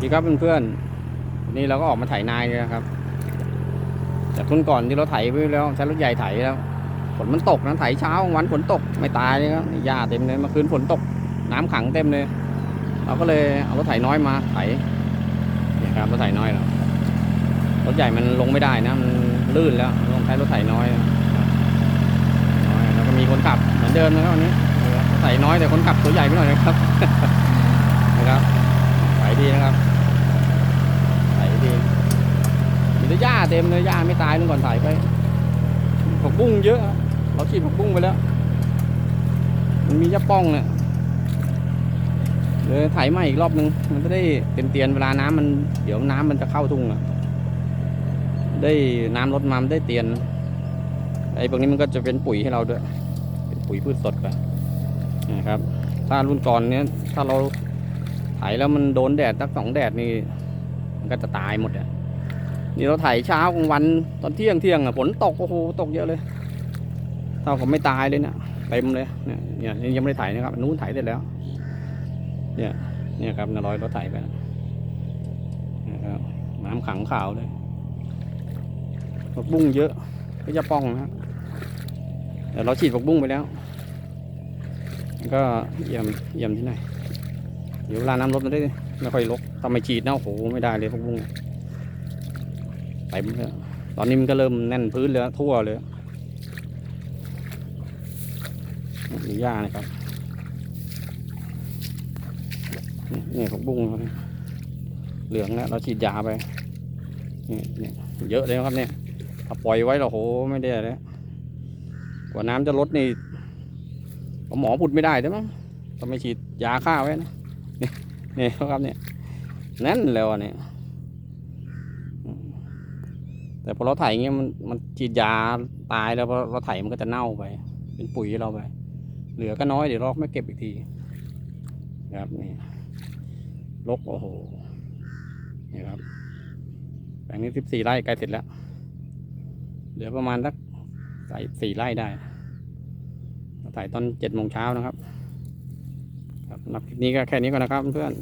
ดีครับเพื่อนๆวันนี้เราก็ออกมาไถนาเลยนะครับ จากทุนก่อนที่เราไถไปแล้วใช้รถใหญ่ไถแล้วฝนมันตกนะไถเช้าวันฝนตกไม่ตายเลยครับหญ้าเต็มเลยเมื่อคืนฝนตก น้ำขังเต็มเลย เราก็เลยเอารถไถน้อยมาไถเนี่ยครับรถไถน้อยเรารถใหญ่มันลงไม่ได้นะมันลื่นแล้วต้องใช้รถไถน้อยน้อยแล้วก็มีคนขับเหมือนเดิมนะครับวันนี้ไถน้อยแต่คนขับตัวใหญ่ไปหน่อยนะครับไถดีนะครับไถดีมีแต่หญ้า เต็มเลยหญ้าไม่ตายนึงก่อนไถไปผักบุ้งเยอะ เราฉีดผักบุ้งไปแล้ว มันมีหญ้าป้องเนี่ยเดี๋ยวไถใหม่อีกรอบนึง มันจะได้เต็มเตียนเวลาน้ำมันเดี๋ยวน้ำมันจะเข้าทุ่งอะได้น้ำลดมามันได้เตียน ไอ้พวกนี้มันก็จะเป็นปุ๋ยให้เราด้วย เป็นปุ๋ยพืชสดกันนะครับ ถ้ารุ่นก่อนเนี้ยถ้าเราไถแล้วมันโดนแดดสักสองแดดนี่มันก็จะตายหมดอะ นี่เราไถเช้ากลางวันตอนเที่ยงเที่ยงอะฝนตกโอ้โหตกเยอะเลยเท่ากับไม่ตายเลยเนี่ยเต็มเลยเนี่ยเนี่ยยังไม่ได้ไถนะครับนู้นไถเสร็จแล้ว เนี่ยเนี่ยครับนาร้อยเราถไถไปนะนะครับน้ำขังขาวเลยผักบุ้งเยอะก็จะป้องนะแต่เราฉีดผักบุ้งไปแล้วก็เยี่ยมเยี่ยมที่ไหนเดี๋ยวเวลาน้ำลดมันได้ไม่ค่อยลกทำไมฉีดเนะโอ้โหไม่ได้เลยผักบุ้ง เต็มเลยตอนนี้มันก็เริ่มแน่นพื้นเลยทั่วเลยมีหญ้านะครับนี่นี่ผักบุ้งเหลืองแล้วเราฉีดยาไปนี่นี่เยอะเลยครับเนี่ยถ้าปล่อยไว้เราโหไม่ได้เลยกว่าน้ำจะลดนี่หมอพูดไม่ได้ใช่ไหมต้องไม่ฉีดยาฆ่าไว้นะนี่นี่ครับเนี่ยแน่นแล้วอะเนี่ย แต่พอเราไถอย่างเงี้ยมันมันฉีดยาตายแล้วพอเราไถมันก็จะเน่าไป เป็นปุ๋ยให้เราไป เหลือก็น้อยเดี๋ยวเราไม่เก็บอีกทีครับนี่ลกโอ้โหนี่ครับแปลงนี้สิบสี่ไร่ใกล้เสร็จแล้ว เหลือประมาณสักใส่สี่ไร่ได้ใส่ตอนเจ็ดโมงเช้านะครับครับสำหรับคลิปนี้ก็แค่นี้ก่อนนะครับเพื่อน